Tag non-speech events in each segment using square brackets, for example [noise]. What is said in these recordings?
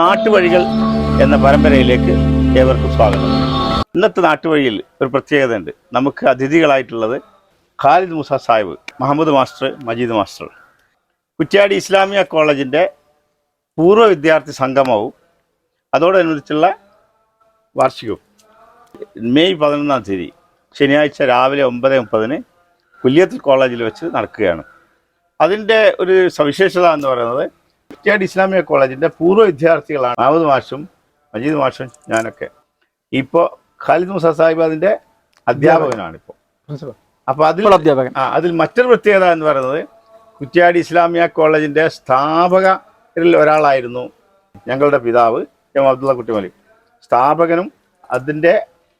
നാട്ടുവഴികൾ എന്ന പരമ്പരയിലേക്ക് ഏവർക്കും സ്വാഗതം. ഇന്നത്തെ നാട്ടുവഴിയിൽ ഒരു പ്രത്യേകത ഉണ്ട് നമുക്ക് അതിഥികളായിട്ടുള്ളത് ഖാലിദ് മുസ സാഹിബ് മുഹമ്മദ് മാസ്റ്റർ മജീദ് മാസ്റ്റർ. കുറ്റ്യാടി ഇസ്ലാമിയ കോളേജിന്റെ പൂർവ വിദ്യാർത്ഥി സംഗമവും അതോടനുബന്ധിച്ചുള്ള വാർഷികവും. മെയ് പതിനൊന്നാം തീയതി ശനിയാഴ്ച രാവിലെ ഒമ്പത് മുപ്പതിന് കുല്യത്തിൽ കോളേജിൽ വെച്ച് നടക്കുകയാണ്. അതിന്റെ ഒരു സവിശേഷത എന്ന് പറയുന്നത് കുറ്റ്യാടി ഇസ്ലാമിക കോളേജിന്റെ പൂർവ വിദ്യാർത്ഥികളാണ്. മാമൂദ് മാഷും മജീദ് മാഷും ഞാനൊക്കെ. ഇപ്പോൾ ഖാലിദ് മുസ സാഹിബ് അതിന്റെ അധ്യാപകനാണ് ഇപ്പോൾ അപ്പോൾ അതിൽ അധ്യാപകൻ. ആ അതിൽ മറ്റൊരു പ്രത്യേകത എന്ന് പറയുന്നത് കുറ്റ്യാടി ഇസ്ലാമിയ കോളേജിന്റെ സ്ഥാപകരിൽ ഒരാളായിരുന്നു ഞങ്ങളുടെ പിതാവ് എം അബ്ദുള്ള കുട്ടിമലി. സ്ഥാപകനും അതിന്റെ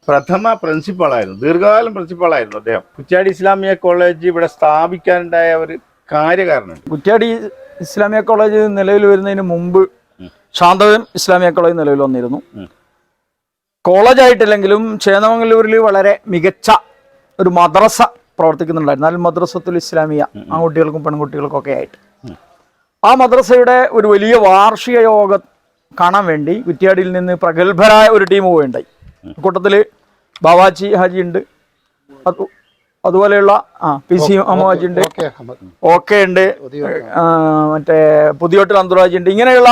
പ്രഥമ പ്രിൻസിപ്പാളായിരുന്നു ദീർഘകാലം പ്രിൻസിപ്പാളായിരുന്നു അദ്ദേഹം. കുറ്റ്യാടി ഇസ്ലാമിയ കോളേജ് ഇവിടെ സ്ഥാപിക്കാനുണ്ടായ ഒരു കാര്യകാരണം കുറ്റ്യാടി ഇസ്ലാമിയ കോളേജ് നിലവിൽ വരുന്നതിന് മുമ്പ് ഉം. ശാന്തവൻ ഇസ്ലാമിയ കോളേജ് നിലവിൽ വന്നിരുന്നു. കോളേജ് ആയിട്ടില്ലെങ്കിലും ചേന്നമംഗലൂരിൽ വളരെ മികച്ച ഒരു മദ്രസ പ്രവർത്തിക്കുന്നുണ്ടായിരുന്നു. അതിൽ മദ്രസത്തുൽ ഇസ്ലാമിയ ആൺകുട്ടികൾക്കും പെൺകുട്ടികൾക്കും ഒക്കെ ആയിട്ട് ആ മദ്രസയുടെ ഒരു വലിയ വാർഷിക യോഗം കാണാൻ വേണ്ടി കുറ്റ്യാടിയിൽ നിന്ന് പ്രഗത്ഭരായ ഒരു ടീം പോവുകയുണ്ടായി. കൂട്ടത്തിൽ ബാവാച്ചി ഹാജി ഉണ്ട്. അതുപോലെയുള്ള ആ പി സി അമ്മഹാജി ഉണ്ട്. ഓക്കെ ഉണ്ട്. മറ്റേ പുതിയോട്ടിൽ അന്തർവാജി ഉണ്ട്. ഇങ്ങനെയുള്ള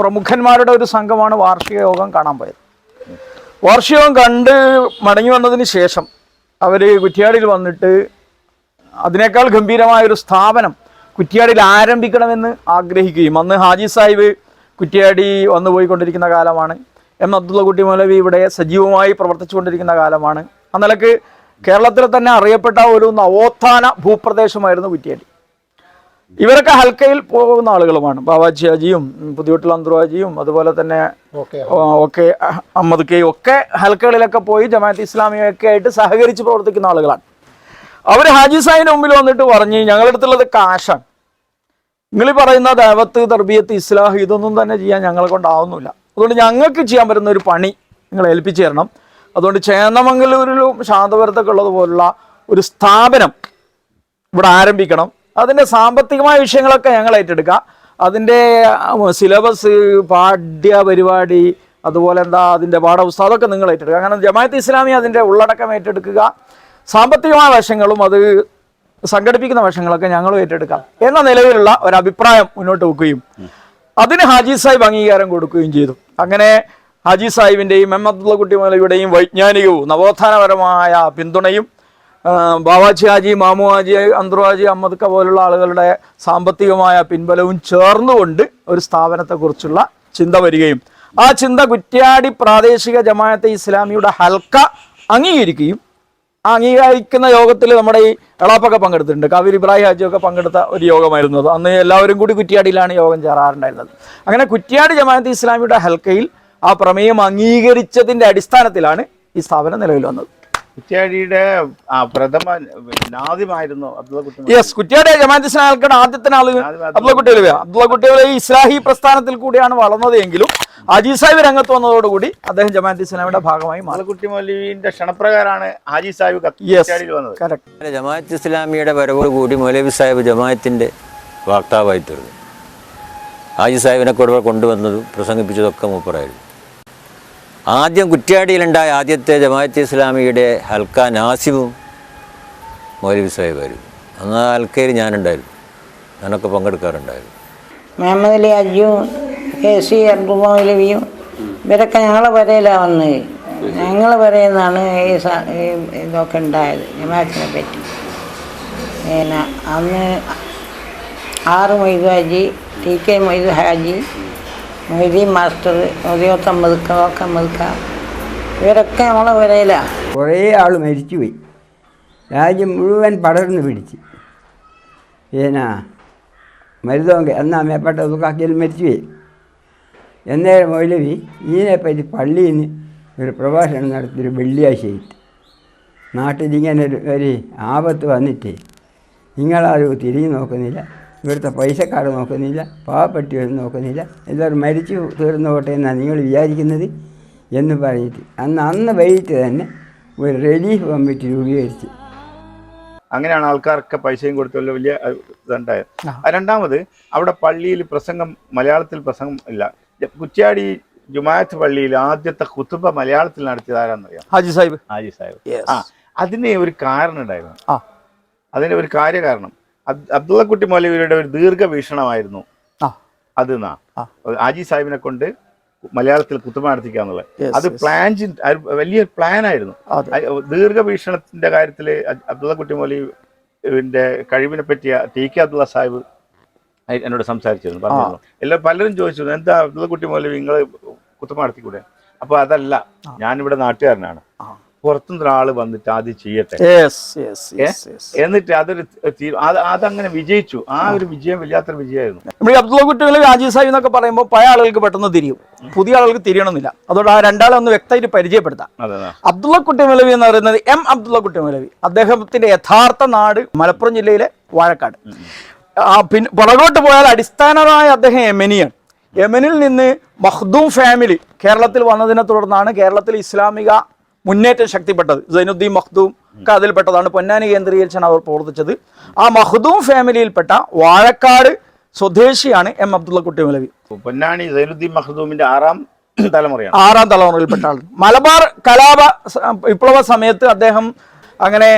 പ്രമുഖന്മാരുടെ ഒരു സംഘമാണ് വാർഷിക യോഗം കാണാൻ പോയത്. വാർഷിക യോഗം കണ്ട് മടങ്ങി വന്നതിന് ശേഷം അവർ കുറ്റിയാടിയിൽ വന്നിട്ട് അതിനേക്കാൾ ഗംഭീരമായൊരു സ്ഥാപനം കുറ്റിയാടിയിൽ ആരംഭിക്കണമെന്ന് ആഗ്രഹിക്കുകയും അന്ന് ഹാജി സാഹിബ് കുറ്റിയാടി വന്നു പോയിക്കൊണ്ടിരിക്കുന്ന കാലമാണ്. എം അബ്ദുള്ള കുട്ടി മൗലവി ഇവിടെ സജീവമായി പ്രവർത്തിച്ചുകൊണ്ടിരിക്കുന്ന കാലമാണ്. ആ നിലയ്ക്ക് കേരളത്തിൽ തന്നെ അറിയപ്പെട്ട ഒരു നവോത്ഥാന ഭൂപ്രദേശമായിരുന്നു കുറ്റ്യാടി ഇവരൊക്കെ ഹൽക്കയിൽ പോകുന്ന ആളുകളുമാണ്. ബാബാജിയാജിയും പുതിയോട്ടിൽ അന്തർവാജിയും അതുപോലെ തന്നെ ഓക്കെ. അഹമ്മദ് കെയും ഒക്കെ ഹൽക്കകളിലൊക്കെ പോയി ജമാഅത്ത് ഇസ്ലാമിയൊക്കെ ആയിട്ട് സഹകരിച്ച് പ്രവർത്തിക്കുന്ന ആളുകളാണ്. അവർ ഹാജി സാഹിന് മുമ്പിൽ വന്നിട്ട് പറഞ്ഞ് ഞങ്ങളുടെ അടുത്തുള്ളത് കാശാണ്. നിങ്ങൾ പറയുന്ന ദേവത്ത് തർബിയത്ത് ഇസ്ലാഹ് ഇതൊന്നും തന്നെ ചെയ്യാൻ ഞങ്ങളെ കൊണ്ടാവുന്നില്ല. അതുകൊണ്ട് ഞങ്ങൾക്ക് ചെയ്യാൻ പറ്റുന്ന ഒരു പണി നിങ്ങൾ ഏൽപ്പിച്ചു തരണം. അതുകൊണ്ട് ചേന്നമംഗലൂരിലും ശാന്തപുരത്തൊക്കെ ഉള്ളതുപോലുള്ള ഒരു സ്ഥാപനം ഇവിടെ ആരംഭിക്കണം. അതിന്റെ സാമ്പത്തികമായ വിഷയങ്ങളൊക്കെ ഞങ്ങൾ ഏറ്റെടുക്കുക അതിന്റെ സിലബസ് പാഠ്യ പരിപാടി അതുപോലെ എന്താ അതിന്റെ പാഠപുസ്തകം അതൊക്കെ നിങ്ങൾ ഏറ്റെടുക്കുക. കാരണം ജമാഅത്ത് ഇസ്ലാമി അതിന്റെ ഉള്ളടക്കം ഏറ്റെടുക്കുക. സാമ്പത്തികമായ വശങ്ങളും അത് സംഘടിപ്പിക്കുന്ന വശങ്ങളൊക്കെ ഞങ്ങളും ഏറ്റെടുക്കാം എന്ന നിലയിലുള്ള ഒരു അഭിപ്രായം മുന്നോട്ട് വെക്കുകയും അതിന് ഹാജി സാഹിബ് അംഗീകാരം കൊടുക്കുകയും ചെയ്തു. അങ്ങനെ ഹാജി സാഹിബിന്റെയും എം അബ്ദുള്ള കുട്ടി മൗലവിയുടെയും വൈജ്ഞാനികവും നവോത്ഥാനപരമായ പിന്തുണയും ബാവാജി ഹാജി മാമു ഹാജി അഹമ്മദ് ഹാജി പോലുള്ള ആളുകളുടെ സാമ്പത്തികമായ പിൻബലവും ചേർന്നുകൊണ്ട് ഒരു സ്ഥാപനത്തെക്കുറിച്ചുള്ള ചിന്ത വരികയും ആ ചിന്ത കുറ്റ്യാടി പ്രാദേശിക ജമാഅത്തെ ഇസ്ലാമിയുടെ ഹൽക്ക അംഗീകരിക്കുകയും അംഗീകരിക്കുന്ന യോഗത്തിൽ നമ്മുടെ ഈ എളാപ്പൊക്കെ പങ്കെടുത്തിട്ടുണ്ട്. കാവിരി ഇബ്രാഹിം ഹാജിയൊക്കെ പങ്കെടുത്ത ഒരു യോഗമായിരുന്നു. അത് അന്ന് എല്ലാവരും കൂടി കുറ്റ്യാടിയിലാണ് യോഗം ചേരാറുണ്ടായിരുന്നത്. അങ്ങനെ കുറ്റ്യാടി ജമാഅത്ത് ഇസ്ലാമിയുടെ ഹൽക്കയിൽ ആ പ്രമേയം അംഗീകരിച്ചതിന്റെ അടിസ്ഥാനത്തിലാണ് ഈ സ്ഥാപനം നിലവിൽ വന്നത്. കുറ്റ്യാടിയുടെ ആ പ്രഥമ നാദിമായിരുന്നു അബ്ദുള്ള കുട്ടി യെസ് കുറ്റ്യാടി ജമാഅത്ത് ഇസ്ലാം ആദ്യത്തെ ആൾ അബ്ദുള്ള അലവിയ അബ്ദുള്ളക്കുട്ടി ഇസ്ലാഹി പ്രസ്ഥാനത്തിൽ കൂടിയാണ് വളർന്നത് എങ്കിലും ഹാജി സാഹിബ് രംഗത്ത് വന്നതോടുകൂടി അദ്ദേഹം ജമാഅത്ത് ഇസ്ലാമിയുടെ ഭാഗമായി മാറി. കുട്ടി മൗലവിന്റെ ക്ഷണപ്രകാരമാണ് ഹാജി സാഹിബ് വന്നത്. ജമാഅത്ത് ഇസ്ലാമിയുടെ വരവോടുകൂടി മൗലവി സാഹിബ് ജമാഅത്തിന്റെ വാക്താവായി തീർന്നു. ഹാജി സാഹിബിനെ കൂടെ കൊണ്ടുവന്നതും പ്രസംഗിപ്പിച്ചതൊക്കെ മൂപ്പറായിരുന്നു ആദ്യം കുറ്റ്യാടിയിലുണ്ടായ ആദ്യത്തെ ജമാഅത്ത് ഇസ്ലാമിയുടെ ഹൽക്ക നാസിമും മൗലവി സാഹിബായിരുന്നു അന്ന് ആ ഹൽക്കയിൽ ഞാനുണ്ടായിരുന്നു. ഞാനൊക്കെ പങ്കെടുക്കാറുണ്ടായിരുന്നു. മുഹമ്മദ് അലി അജുവും കെ സി അബ്ദുമൗലവിയും ഇവരൊക്കെ ഞങ്ങളെ വരയിലാണ് വന്നത്. ഞങ്ങൾ പറയുന്നതാണ് ഈ ഇതൊക്കെ ഉണ്ടായത് ജമാഅത്തിനെ പറ്റി. പിന്നെ അന്ന് ആറ് Moidu Haji T K Moidu Haji Moideen master മൊയ്തീത്ത് അമ്മദ്ക്ക ഒക്കെ അമ്മദ്ക്ക ഇവരൊക്കെ നമ്മളെ വരയിലാണ് കുറേ ആൾ മരിച്ചുപോയി. രാജ്യം മുഴുവൻ പടർന്നു പിടിച്ച്. ഏനാ? മരുതോങ്ക എന്നാ മേപ്പെട്ട മരിച്ചു മരിച്ചുപോയി. എന്നേരം മൗലവി ഇതിനെപ്പറ്റി പള്ളിയിൽ നിന്ന് ഒരു പ്രഭാഷണം നടത്തിയൊരു വെള്ളിയാഴ്ചയിട്ട് നാട്ടിലിങ്ങനെ ഒരു ആപത്ത് വന്നിട്ട് നിങ്ങളാരും തിരിഞ്ഞു നോക്കുന്നില്ല. ഇവിടുത്തെ പൈസക്കാർ നോക്കുന്നില്ല പാവപ്പെട്ടവർ നോക്കുന്നില്ല. എല്ലാവരും മരിച്ചു തീർന്നു പോട്ടെ എന്നാണ് നിങ്ങൾ വിചാരിക്കുന്നത് എന്ന് പറഞ്ഞിട്ട്. അന്ന് അന്ന് വൈകിട്ട് തന്നെ ഒരു റിലീഫ് കമ്മിറ്റി രൂപീകരിച്ച്. അങ്ങനെയാണ് ആൾക്കാർക്ക് പൈസയും കൊടുത്തുള്ള വലിയ ഇതുണ്ടായത്. രണ്ടാമത് അവിടെ പള്ളിയിൽ പ്രസംഗം മലയാളത്തിൽ പ്രസംഗം ഇല്ല. കുറ്റ്യാടി ജുമാഅത്ത് പള്ളിയിൽ ആദ്യത്തെ കുത്തുബ മലയാളത്തിൽ നടത്തിയത് ആരാന്നറിയാം ഹാജി സാഹിബ്. ഹാജി സാഹിബ്. ആ അതിന് ഒരു കാരണം ഉണ്ടായിരുന്നു. ആ. അതിന് ഒരു കാര്യകാരണം. അബ്ദുള്ളക്കുട്ടി മൗലവിയുടെ ഒരു ദീർഘവീക്ഷണമായിരുന്നു അത് നാ ആജി സാഹിബിനെ കൊണ്ട് മലയാളത്തിൽ കുത്തുമ നടത്തിക്കാന്നുള്ളത്. അത് പ്ലാൻ വലിയ പ്ലാൻ ആയിരുന്നു ദീർഘവീക്ഷണത്തിന്റെ കാര്യത്തിൽ അബ്ദുള്ളക്കുട്ടി മൗലവിന്റെ കഴിവിനെ പറ്റിയ ടി കെ അബ്ദുള്ള സാഹിബ് എന്നോട് സംസാരിച്ചിരുന്നു പറഞ്ഞു എല്ലാ പലരും ചോദിച്ചു എന്താ അബ്ദുള്ളക്കുട്ടി മൗലവി നിങ്ങൾ കുത്തുമ നടത്തിക്കൂടെ? അപ്പൊ അതല്ല ഞാനിവിടെ നാട്ടുകാരനാണ്. പുറത്തുനിന്ന് ഒരാൾ വന്നിട്ട് ആദ്യം ചെയ്യട്ടെ? എന്നിട്ട് അതൊരു അതങ്ങനെ വിജയിച്ചു. ആ ഒരു വിജയം വല്ലാത്തൊരു വിജയമായിരുന്നു. നമ്മൾ ഈ അബ്ദുള്ള കുട്ടികൾ രാജീവ് സാഹിബ് എന്നൊക്കെ പറയുമ്പോൾ പഴയ ആളുകൾക്ക് പെട്ടെന്ന് തിരിയും. പുതിയ ആളുകൾക്ക് തിരിയണമെന്നില്ല. അതുകൊണ്ട് ആ രണ്ടാളെ ഒന്ന് വ്യക്തമായിട്ട് പരിചയപ്പെടുത്താം. അബ്ദുള്ള കുട്ടി മലവി എന്ന് പറയുന്നത് എം അബ്ദുള്ള കുട്ടി മലവി അദ്ദേഹത്തിന്റെ യഥാർത്ഥ നാട് മലപ്പുറം ജില്ലയിലെ വാഴക്കാട്. ആ പിന്നെ പുറകോട്ട് പോയാൽ അടിസ്ഥാനമായ അദ്ദേഹം യമനിയാണ്. യമനിൽ നിന്ന് മഹ്ദൂം ഫാമിലി കേരളത്തിൽ വന്നതിനെ തുടർന്നാണ് കേരളത്തിൽ ഇസ്ലാമിക മുന്നേറ്റം ശക്തിപ്പെട്ടത്. സൈനുദ്ദീൻ മഖ്ദൂം ഒക്കെ അതിൽപ്പെട്ടതാണ്. പൊന്നാനി കേന്ദ്രീകരിച്ചാണ് അവർ പ്രവർത്തിച്ചത്. ആ മഖ്ദൂം ഫാമിലിയിൽപ്പെട്ട വാഴക്കാട് സ്വദേശിയാണ് എം അബ്ദുള്ള കുട്ടി മലവി പൊന്നാനി സൈനുദ്ദീൻ മഖ്ദൂമിന്റെ ആറാം തലമുറയാണ്. ആറാം തലമുറയിൽപ്പെട്ട ആൾ മലബാർ കലാപ വിപ്ലവ സമയത്ത് അദ്ദേഹം അങ്ങനെ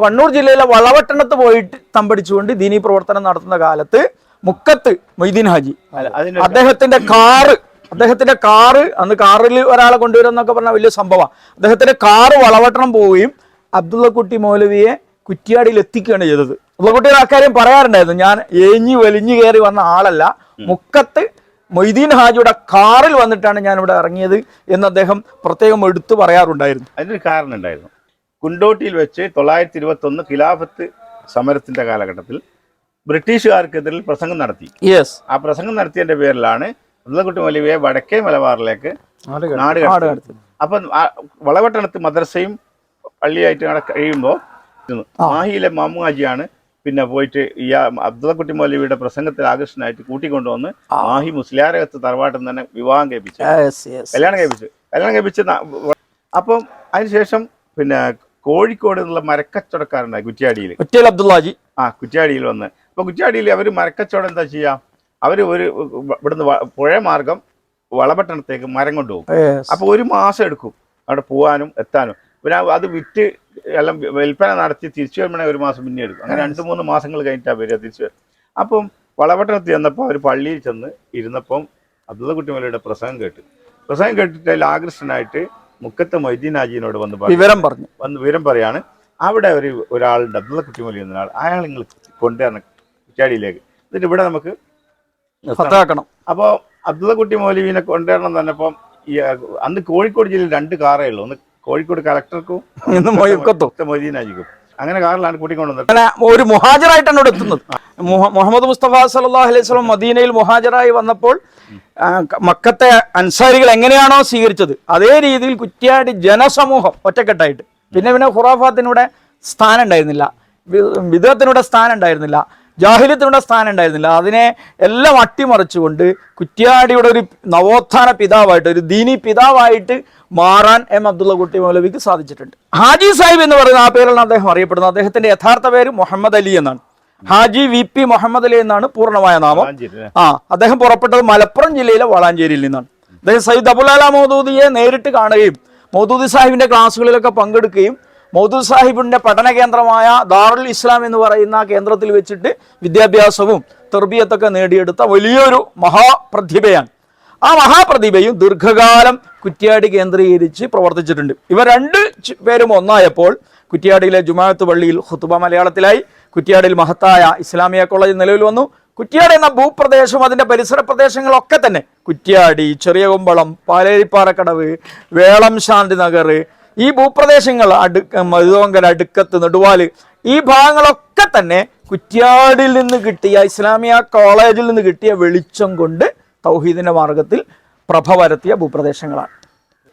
കണ്ണൂർ ജില്ലയിലെ വളവട്ടണത്ത് പോയിട്ട് തമ്പടിച്ചുകൊണ്ട് ദീനീ പ്രവർത്തനം നടത്തുന്ന കാലത്ത് മുക്കത്ത് മൊയ്തീൻ ഹാജി അദ്ദേഹത്തിന്റെ കാറ് അദ്ദേഹത്തിന്റെ കാറ് അന്ന് കാറിൽ ഒരാളെ കൊണ്ടുവരുന്നൊക്കെ പറഞ്ഞ വലിയ സംഭവമാണ്. അദ്ദേഹത്തിന്റെ കാറ് വളവട്ടണം പോവുകയും അബ്ദുള്ളക്കുട്ടി മൗലവിയെ കുറ്റിയാടിയിൽ എത്തിക്കുകയാണ് ചെയ്തത്. അബ്ദുള്ളക്കുട്ടി ആ കാര്യം പറയാറുണ്ടായിരുന്നു ഞാൻ ഏഞ്ഞു വലിഞ്ഞു കയറി വന്ന ആളല്ല മുക്കത്ത് മൊയ്തീൻ ഹാജിയുടെ കാറിൽ വന്നിട്ടാണ് ഞാൻ ഇവിടെ ഇറങ്ങിയത് എന്ന് അദ്ദേഹം പ്രത്യേകം എടുത്തു പറയാറുണ്ടായിരുന്നു. അതിനൊരു കാരണം ഉണ്ടായിരുന്നു. കുണ്ടോട്ടിയിൽ വെച്ച് തൊള്ളായിരത്തി ഇരുപത്തി ഒന്ന് ഖിലാഫത്ത് സമരത്തിന്റെ കാലഘട്ടത്തിൽ ബ്രിട്ടീഷുകാർക്കെതിരിൽ പ്രസംഗം നടത്തി. യെസ് ആ പ്രസംഗം നടത്തിയതിന്റെ പേരിലാണ് അബ്ദുള്ളക്കുട്ടി മൗലവിയെ വടക്കേ മലബാറിലേക്ക് നാട് കടത്തി. അപ്പം വളവട്ടണത്ത് മദ്രസയും പള്ളിയായിട്ട് അവിടെ കഴിയുമ്പോൾ മാഹിയിലെ മാമുഹാജിയാണ് പിന്നെ പോയിട്ട് ഈ അബ്ദുള്ളക്കുട്ടി മൗലവിയുടെ പ്രസംഗത്തിൽ ആകർഷണമായിട്ട് കൂട്ടിക്കൊണ്ടുവന്ന് മാഹി മുസ്ലിയാരകത്ത് തറവാട്ടിൽ തന്നെ വിവാഹം കഴിപ്പിച്ചു. കല്യാണം കഴിപ്പിച്ചു. കല്യാണം കഴിപ്പിച്ച് അപ്പം അതിനുശേഷം പിന്നെ കോഴിക്കോട് എന്നുള്ള മരക്കച്ചവടക്കാരുണ്ടായി കുറ്റിയാടിയിൽ കുറ്റിയൽ അബ്ദുള്ളാജി. ആ കുറ്റിയാടിയിൽ വന്ന്. അപ്പൊ കുറ്റിയാടിയിൽ അവർ മരക്കച്ചവടം എന്താ ചെയ്യാ? അവർ ഒരു ഇവിടുന്ന് പുഴ മാർഗം വളപട്ടണത്തേക്ക് മരം കൊണ്ടുപോകും അപ്പോൾ അപ്പൊ ഒരു മാസം എടുക്കും അവിടെ പോകാനും എത്താനും. പിന്നെ അത് വിറ്റ് എല്ലാം വിൽപ്പന നടത്തി തിരിച്ചു വരുമ്പോഴേ ഒരു മാസം പിന്നെ എടുക്കും. അങ്ങനെ രണ്ട് മൂന്ന് മാസങ്ങൾ കഴിഞ്ഞിട്ടാണ് വരിക തിരിച്ചു വരും അപ്പം വളപട്ടണത്ത് ചെന്നപ്പോൾ അവർ പള്ളിയിൽ ചെന്ന് ഇരുന്നപ്പം അബ്ദുള്ള കുട്ടിമലയുടെ പ്രസംഗം കേട്ടു. പ്രസംഗം കേട്ടിട്ട് അതിൽ ആകൃഷ്ടനായിട്ട് മുക്കത്തെ മൊയ്തീൻ ഹാജിനോട് വന്ന് വിവരം പറഞ്ഞു. വന്ന് വിവരം പറയാണ്. അവിടെ ഒരു ഒരാളുണ്ട് അബ്ദുള്ള കുട്ടിമലി എന്നൊരാൾ. അയാൾ നിങ്ങൾ കൊണ്ടുവരണം കുറ്റാടിയിലേക്ക്. എന്നിട്ട് ഇവിടെ നമുക്ക് പത്താക്കണം അപ്പോൾ അബ്ദുള്ള കുട്ടി മൗലവിനെ കൊണ്ടുവരണം എന്ന് ഇപ്പം അന്ന് കോഴിക്കോട് ജില്ലയിൽ രണ്ട് കാറേ ഉള്ളൂ. ഒന്ന് കോഴിക്കോട് കളക്ടർക്കും മൊയ്തീനാജിക്കും അങ്ങനെ കാറിലാണ് കൂട്ടിക്കൊണ്ടുവന്നത് അങ്ങനെ ഒരു മുഹാജറായിട്ടാണ് ഇവിടെ എത്തുന്നത്. മുഹമ്മദ് മുസ്തഫ സല്ലല്ലാഹു അലൈഹി സ്വലം മദീനയിൽ മുഹാജറായി വന്നപ്പോൾ മക്കത്തെ അൻസാരികൾ എങ്ങനെയാണോ സ്വീകരിച്ചത് അതേ രീതിയിൽ കുറ്റ്യാടി ജനസമൂഹം ഒറ്റക്കെട്ടായിട്ട്. പിന്നെ പിന്നെ ഖുറാഫാത്തിനൂടെ സ്ഥാനം ഉണ്ടായിരുന്നില്ല. വിധത്തിനൂടെ സ്ഥാനം ഉണ്ടായിരുന്നില്ല. ജാഹിലത്തിനൂടെ സ്ഥാനം ഉണ്ടായിരുന്നില്ല. അതിനെ എല്ലാം അട്ടിമറിച്ചുകൊണ്ട് കുറ്റ്യാടിയുടെ ഒരു നവോത്ഥാന പിതാവായിട്ട് ഒരു ദീനി പിതാവായിട്ട് മാറാൻ എം അബ്ദുള്ള കുട്ടി മൗലവിക്ക് സാധിച്ചിട്ടുണ്ട്. ഹാജി സാഹിബ് എന്ന് പറയുന്ന ആ പേരിലാണ് അദ്ദേഹം അറിയപ്പെടുന്നത്. അദ്ദേഹത്തിന്റെ യഥാർത്ഥ പേര് മുഹമ്മദ് അലി എന്നാണ്. ഹാജി വി പി മുഹമ്മദ് അലി എന്നാണ് പൂർണമായ നാമം. ആ അദ്ദേഹം പുറപ്പെട്ടത് മലപ്പുറം ജില്ലയിലെ വളാഞ്ചേരിയിൽ നിന്നാണ്. അദ്ദേഹം സയ്യിദ് അബുലാല മൗദൂദിയെ നേരിട്ട് കാണുകയും മൗദൂദി സാഹിബിന്റെ ക്ലാസ്സുകളിലൊക്കെ പങ്കെടുക്കുകയും മൗദൂദ് സാഹിബിന്റെ പഠന കേന്ദ്രമായ ദാറുൽ ഇസ്ലാം എന്ന് പറയുന്ന കേന്ദ്രത്തിൽ വെച്ചിട്ട് വിദ്യാഭ്യാസവും തെർബിയത്തൊക്കെ നേടിയെടുത്ത വലിയൊരു മഹാപ്രതിഭയാണ്. ആ മഹാപ്രതിഭയും ദീർഘകാലം കുറ്റ്യാടി കേന്ദ്രീകരിച്ച് പ്രവർത്തിച്ചിട്ടുണ്ട്. ഇവ രണ്ട് പേരും ഒന്നായപ്പോൾ കുറ്റ്യാടിയിലെ ജുമാഅത്ത് പള്ളിയിൽ ഹുത്തുബ മലയാളത്തിലായി. കുറ്റ്യാടിയിൽ മഹത്തായ ഇസ്ലാമിയ കോളേജ് നിലവിൽ വന്നു. കുറ്റ്യാടി എന്ന ഭൂപ്രദേശവും അതിന്റെ പരിസര പ്രദേശങ്ങളൊക്കെ തന്നെ. കുറ്റ്യാടി ചെറിയ കുമ്പളം പാലേരിപ്പാറക്കടവ് വേളം ശാന്തി നഗർ ഈ ഭൂപ്രദേശങ്ങൾ അടു മരുതോങ്കൽ അടുക്കത്ത് നെടുവാൽ ഈ ഭാഗങ്ങളൊക്കെ തന്നെ കുറ്റ്യാടിൽ നിന്ന് കിട്ടിയ ഇസ്ലാമിയ കോളേജിൽ നിന്ന് കിട്ടിയ വെളിച്ചം കൊണ്ട് തൗഹീദിന്റെ മാർഗത്തിൽ പ്രഭ വരത്തിയ ഭൂപ്രദേശങ്ങളാണ്.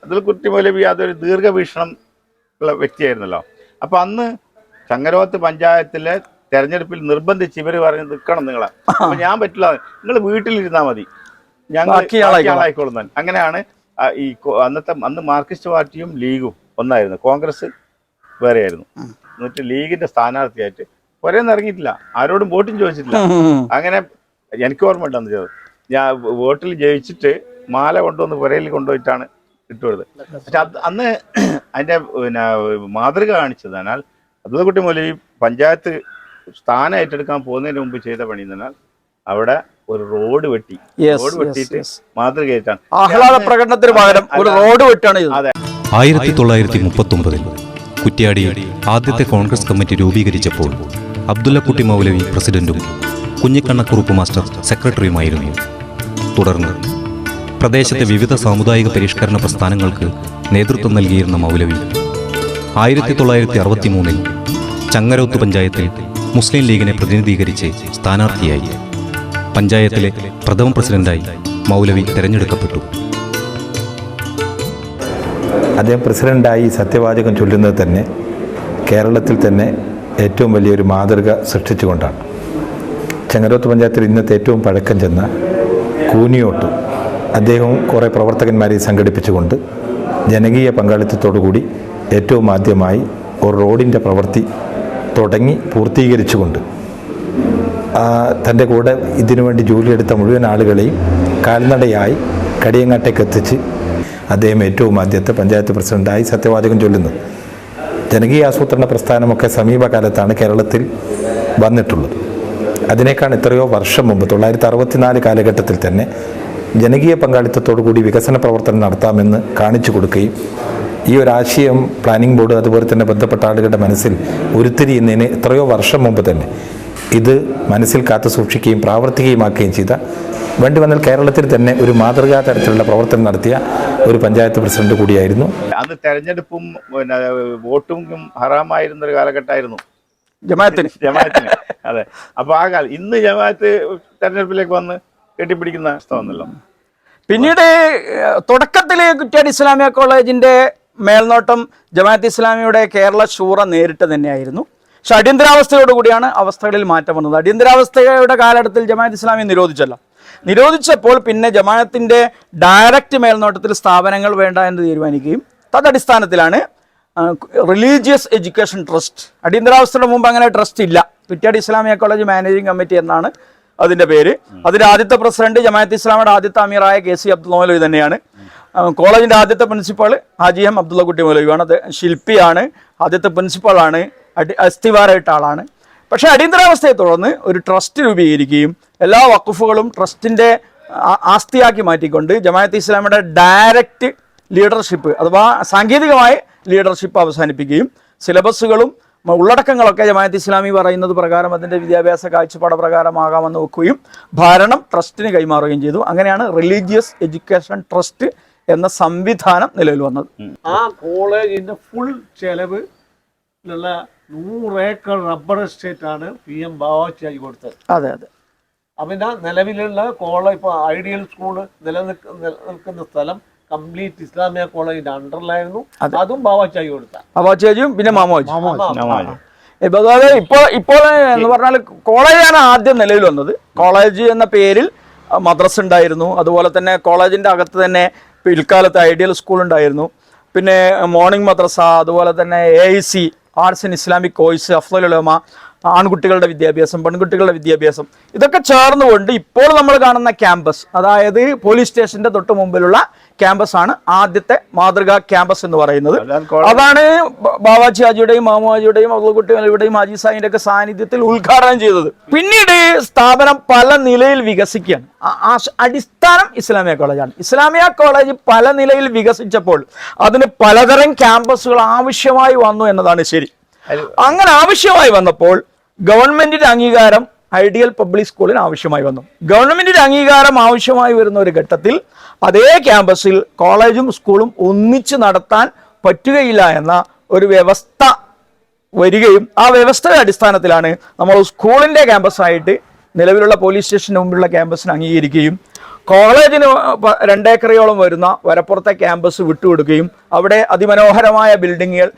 അതിൽ കുട്ടി മൗലവി അതൊരു ദീർഘവീക്ഷണം ഉള്ള വ്യക്തിയായിരുന്നല്ലോ. അപ്പൊ അന്ന് ചങ്ങരോത്ത് പഞ്ചായത്തിലെ തെരഞ്ഞെടുപ്പിൽ നിർബന്ധിച്ച് ഇവർ പറഞ്ഞ് നിൽക്കണം നിങ്ങളെ. അപ്പൊ ഞാൻ പറ്റില്ല. നിങ്ങൾ വീട്ടിലിരുന്നാൽ മതി. ഞങ്ങൾ. ആളായിക്കോളുന്ന അങ്ങനെയാണ് ഈ അന്നത്തെ അന്ന് മാർക്സിസ്റ്റ് പാർട്ടിയും ലീഗും ഒന്നായിരുന്നു. കോൺഗ്രസ് വേറെയായിരുന്നു. എന്നിട്ട് ലീഗിന്റെ സ്ഥാനാർത്ഥിയായിട്ട് ഒരേ ഇറങ്ങിയിട്ടില്ല. ആരോടും വോട്ടും ചോദിച്ചിട്ടില്ല. അങ്ങനെ എനിക്ക് ഓർമ്മ ഉണ്ടെന്ന് ചെയ്തത് ഞാൻ വോട്ടിൽ ജയിച്ചിട്ട് മാല കൊണ്ടുവന്ന് പുരയിൽ കൊണ്ടുപോയിട്ടാണ് ഇട്ടുകൊടുത്തത് പക്ഷെ അത് അന്ന് [clears throat] അതിന്റെ പിന്നെ മാതൃക കാണിച്ചതിനാൽ അബ്ദുൾകുട്ടി മൊലി പഞ്ചായത്ത് സ്ഥാനം ഏറ്റെടുക്കാൻ പോകുന്നതിന് മുമ്പ് ചെയ്ത പണി എന്നാൽ അവിടെ ഒരു റോഡ് വെട്ടി. റോഡ് വെട്ടിയിട്ട്. മാതൃകയായിട്ടാണ്. ആഹ്ലാദ പ്രകടനത്തിന് പകരം ഒരു റോഡ് വെട്ടാണ് ചെയ്തത്. ആയിരത്തി തൊള്ളായിരത്തി മുപ്പത്തൊമ്പതിൽ കുറ്റ്യാടിയിൽ ആദ്യത്തെ കോൺഗ്രസ് കമ്മിറ്റി രൂപീകരിച്ചപ്പോൾ അബ്ദുല്ലക്കുട്ടി മൗലവി പ്രസിഡന്റും കുഞ്ഞിക്കണ്ണക്കുറുപ്പ് മാസ്റ്റർ സെക്രട്ടറിയുമായിരുന്നു. തുടർന്ന് പ്രദേശത്തെ വിവിധ സാമുദായിക പരിഷ്കരണ പ്രസ്ഥാനങ്ങൾക്ക് നേതൃത്വം നൽകിയിരുന്ന മൗലവി ആയിരത്തി തൊള്ളായിരത്തി അറുപത്തി മൂന്നിൽ ചങ്ങരോത്ത് പഞ്ചായത്തിൽ മുസ്ലിം ലീഗിനെ പ്രതിനിധീകരിച്ച് സ്ഥാനാർത്ഥിയായി. പഞ്ചായത്തിലെ പ്രഥമ പ്രസിഡന്റായി മൗലവി തെരഞ്ഞെടുക്കപ്പെട്ടു. അദ്ദേഹം പ്രസിഡന്റായി സത്യവാചകം ചൊല്ലുന്നത് തന്നെ കേരളത്തിൽ തന്നെ ഏറ്റവും വലിയൊരു മാതൃക സൃഷ്ടിച്ചുകൊണ്ടാണ്. ചെങ്ങരോത്ത് പഞ്ചായത്തിൽ ഇന്നത്തെ ഏറ്റവും പഴക്കം ചെന്ന കൂനിയോട്ട് അദ്ദേഹവും കുറേ പ്രവർത്തകന്മാരെ സംഘടിപ്പിച്ചുകൊണ്ട് ജനകീയ പങ്കാളിത്തത്തോടുകൂടി ഏറ്റവും ആദ്യമായി ഒരു റോഡിന്റെ പ്രവൃത്തി തുടങ്ങി പൂർത്തീകരിച്ചുകൊണ്ട് തന്റെ കൂടെ ഇതിനുവേണ്ടി ജോലിയെടുത്ത മുഴുവൻ ആളുകളെയും കാൽനടയായി കടിയങ്ങാട്ടേക്ക് എത്തിച്ച് അദ്ദേഹം ഏറ്റവും ആദ്യത്തെ പഞ്ചായത്ത് പ്രസിഡന്റായി സത്യവാചകം ചൊല്ലുന്നു. ജനകീയ ആസൂത്രണ പ്രസ്ഥാനമൊക്കെ സമീപകാലത്താണ് കേരളത്തിൽ വന്നിട്ടുള്ളത്. അതിനേക്കാൾ എത്രയോ വർഷം മുമ്പ് തൊള്ളായിരത്തി അറുപത്തിനാല് കാലഘട്ടത്തിൽ തന്നെ ജനകീയ പങ്കാളിത്തത്തോടു കൂടി വികസന പ്രവർത്തനം നടത്താമെന്ന് കാണിച്ചു കൊടുക്കുകയും ഈ ഒരു ആശയം പ്ലാനിംഗ് ബോർഡ് അതുപോലെ തന്നെ ബന്ധപ്പെട്ട ആളുകളുടെ മനസ്സിൽ ഉരുത്തിരിയുന്നതിന് എത്രയോ വർഷം മുമ്പ് തന്നെ ഇത് മനസ്സിൽ കാത്തു സൂക്ഷിക്കുകയും പ്രാവർത്തികമാക്കുകയും ചെയ്ത വേണ്ടി വന്നാൽ കേരളത്തിൽ തന്നെ ഒരു മാതൃകാ തരത്തിലുള്ള പ്രവർത്തനം നടത്തിയ ഒരു പഞ്ചായത്ത് പ്രസിഡന്റ് കൂടിയായിരുന്നു. അന്ന് തെരഞ്ഞെടുപ്പും പിന്നെ വോട്ടും ഹറാമായിരുന്ന ഒരു കാലഘട്ടമായിരുന്നു. ജമാഅത്തിന്. ജമാഅത്തിന്. അതെ. അപ്പൊ ആ കാലം ഇന്ന് ജമാഅത്ത് തെരഞ്ഞെടുപ്പിലേക്ക് വന്ന് കെട്ടിപ്പിടിക്കുന്ന അവസ്ഥ പിന്നീട് ഏഹ്, തുടക്കത്തിൽ കുറ്റ്യാടി ഇസ്ലാമിയ കോളേജിന്റെ മേൽനോട്ടം ജമാഅത്ത് ഇസ്ലാമിയുടെ കേരള ശൂറ നേരിട്ട് തന്നെയായിരുന്നു. പക്ഷെ അടിയന്തരാവസ്ഥയോടുകൂടിയാണ് അവസ്ഥകളിൽ മാറ്റം വന്നത്. അടിയന്തരാവസ്ഥയുടെ കാലഘട്ടത്തിൽ ജമാഅത്ത് ഇസ്ലാമി നിരോധിച്ചല്ല. നിരോധിച്ചപ്പോൾ പിന്നെ ജമാഅത്തിന്റെ ഡയറക്റ്റ് മേൽനോട്ടത്തിൽ സ്ഥാപനങ്ങൾ വേണ്ട എന്ന് തീരുമാനിക്കുകയും തദടിസ്ഥാനത്തിലാണ് റിലീജിയസ് എഡ്യൂക്കേഷൻ ട്രസ്റ്റ് അടിയന്തരാവസ്ഥയുടെ മുമ്പ് അങ്ങനെ ട്രസ്റ്റ് ഇല്ല. പിറ്റാടി ഇസ്ലാമിയ കോളേജ് മാനേജിംഗ് കമ്മിറ്റി എന്നാണ് അതിന്റെ പേര്. അതിന്റെ ആദ്യത്തെ പ്രസിഡന്റ് ജമാഅത്ത് ഇസ്ലാമിയുടെ ആദ്യത്തെ അമീറായ കെ സി അബ്ദുൽ മൗലവി തന്നെയാണ്. കോളേജിന്റെ ആദ്യത്തെ പ്രിൻസിപ്പാൾ ഹാജി എം അബ്ദുള്ള കുട്ടി മൗലവിയാണ് അത് ശില്പിയാണ്. ആദ്യത്തെ പ്രിൻസിപ്പാളാണ്. അടി അസ്ഥിവാരയിട്ട ആളാണ്. പക്ഷേ അടിയന്തരാവസ്ഥയെ തുടർന്ന് ഒരു ട്രസ്റ്റ് രൂപീകരിക്കുകയും എല്ലാ വക്കുഫുകളും ട്രസ്റ്റിന്റെ ആസ്തിയാക്കി മാറ്റിക്കൊണ്ട് ജമാഅത്ത് ഇസ്ലാമിയുടെ ഡയറക്റ്റ് ലീഡർഷിപ്പ് അഥവാ സാങ്കേതികമായ ലീഡർഷിപ്പ് അവസാനിപ്പിക്കുകയും സിലബസുകളും ഉള്ളടക്കങ്ങളൊക്കെ ജമാഅത്ത് ഇസ്ലാമി പറയുന്നത് പ്രകാരം അതിന്റെ വിദ്യാഭ്യാസ കാഴ്ചപ്പാട് പ്രകാരമാകാമെന്ന് വെക്കുകയും ഭരണം ട്രസ്റ്റിന് കൈമാറുകയും ചെയ്തു. അങ്ങനെയാണ് റിലീജിയസ് എഡ്യൂക്കേഷൻ ട്രസ്റ്റ് എന്ന സംവിധാനം നിലവിൽ വന്നത്. ആ കോളേജിന്റെ ഫുൾ ചെലവിലുള്ള നൂറ് ഏക്കർ റബ്ബർ എസ്റ്റേറ്റ് ആണ് പി എം ബാവാച്ചിയായി കൊടുത്തത്. അതെ അതെ. അപ്പം നിലവിലുള്ള കോളേജ് ഇപ്പോൾ ഐഡിയൽ സ്കൂൾ നിലനിൽക്ക നിലനിൽക്കുന്ന സ്ഥലം കംപ്ലീറ്റ് ഇസ്ലാമിയ കോളേജിന്റെ അണ്ടറിലായിരുന്നു. അതും. ബാവാച്ചായി കൊടുത്ത. അവാച്ചേജിയും പിന്നെ മാമോജി. അതായത് ഇപ്പോൾ ഇപ്പോൾ എന്ന് പറഞ്ഞാൽ കോളേജാണ് ആദ്യം നിലവിൽ വന്നത്. കോളേജ് എന്ന പേരിൽ മദ്രസ ഉണ്ടായിരുന്നു. അതുപോലെ തന്നെ കോളേജിന്റെ അകത്ത് തന്നെ പിൽക്കാലത്ത് ഐഡിയൽ സ്കൂൾ ഉണ്ടായിരുന്നു. പിന്നെ മോർണിംഗ് മദ്രസ അതുപോലെ തന്നെ A I C arts in Islamic course ഉലമ ആൺകുട്ടികളുടെ വിദ്യാഭ്യാസം പെൺകുട്ടികളുടെ വിദ്യാഭ്യാസം ഇതൊക്കെ ചേർന്നുകൊണ്ട് ഇപ്പോൾ നമ്മൾ കാണുന്ന ക്യാമ്പസ് അതായത് പോലീസ് സ്റ്റേഷന്റെ തൊട്ട് മുമ്പിലുള്ള ക്യാമ്പസ് ആണ് ആദ്യത്തെ മാതൃകാ ക്യാമ്പസ് എന്ന് പറയുന്നത്. അതാണ് ബാബാജി ഹാജിയുടെയും മാമുഹാജിയുടെയും അബ്ദുൾകുട്ടി മലയുടെയും ഹാജി സാഹിന്റെ ഒക്കെ സാന്നിധ്യത്തിൽ ഉദ്ഘാടനം ചെയ്തത്. പിന്നീട് സ്ഥാപനം പല നിലയിൽ വികസിക്കുകയാണ്. അടിസ്ഥാനം ഇസ്ലാമിയ കോളേജാണ് ഇസ്ലാമിയ കോളേജ് പല നിലയിൽ വികസിച്ചപ്പോൾ അതിന് പലതരം ക്യാമ്പസുകൾ ആവശ്യമായി വന്നു എന്നതാണ് ശരി. അങ്ങനെ ആവശ്യമായി വന്നപ്പോൾ ഗവൺമെന്റിന്റെ അംഗീകാരം ഐഡിയൽ പബ്ലിക് സ്കൂളിന് ആവശ്യമായി വന്നു. ഗവൺമെന്റിന്റെ അംഗീകാരം ആവശ്യമായി വരുന്ന ഒരു ഘട്ടത്തിൽ അതേ ക്യാമ്പസിൽ കോളേജും സ്കൂളും ഒന്നിച്ച് നടത്താൻ പറ്റുകയില്ല എന്ന ഒരു വ്യവസ്ഥ വരികയും ആ വ്യവസ്ഥയുടെ അടിസ്ഥാനത്തിലാണ് നമ്മൾ സ്കൂളിന്റെ ക്യാമ്പസായിട്ട് നിലവിലുള്ള പോലീസ് സ്റ്റേഷന് മുമ്പിലുള്ള ക്യാമ്പസിന് അംഗീകരിക്കുകയും കോളേജിന് രണ്ടേക്കറയോളം വരുന്ന വരപ്പുറത്തെ ക്യാമ്പസ് വിട്ടുകൊടുക്കുകയും അവിടെ അതിമനോഹരമായ ബിൽഡിങ്ങുകൾ